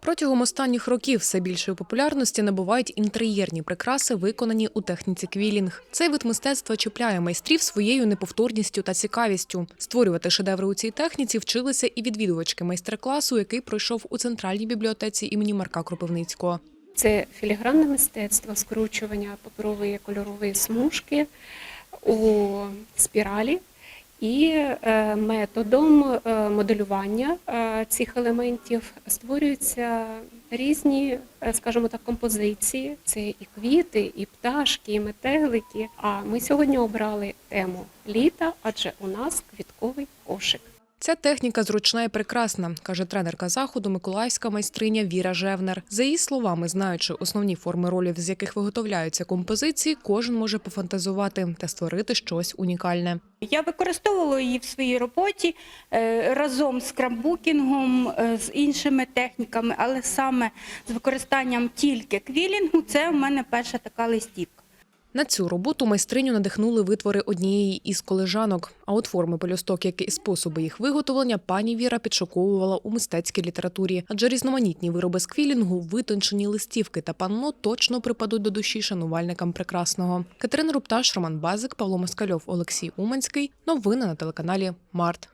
Протягом останніх років все більшої популярності набувають інтер'єрні прикраси, виконані у техніці квілінг. Цей вид мистецтва чіпляє майстрів своєю неповторністю та цікавістю. Створювати шедеври у цій техніці вчилися і відвідувачки майстер-класу, який пройшов у центральній бібліотеці імені Марка Кропивницького. Це філігранне мистецтво, скручування паперової кольорової смужки у спіралі. І е, методом е, моделювання е, цих елементів створюються різні, скажімо так, композиції. Це і квіти, і пташки, і метелики. А ми сьогодні обрали тему літа, адже у нас квітковий кошик. Ця техніка зручна і прекрасна, каже тренерка заходу миколаївська майстриня Віра Жевнер. За її словами, знаючи основні форми ролів, з яких виготовляються композиції, кожен може пофантазувати та створити щось унікальне. Я використовувала її в своїй роботі е, разом з краббукінгом, е, з іншими техніками, але саме з використанням тільки квілінгу це в мене перша така листівка. На цю роботу майстриню надихнули витвори однієї із колежанок. А от форми пелюсток, як і способи їх виготовлення, пані Віра підшоковувала у мистецькій літературі. Адже різноманітні вироби з квілінгу, витончені листівки та панно точно припадуть до душі шанувальникам прекрасного. Катерина Рупташ, Роман Базик, Павло Москальов, Олексій Уманський. Новини на телеканалі Март.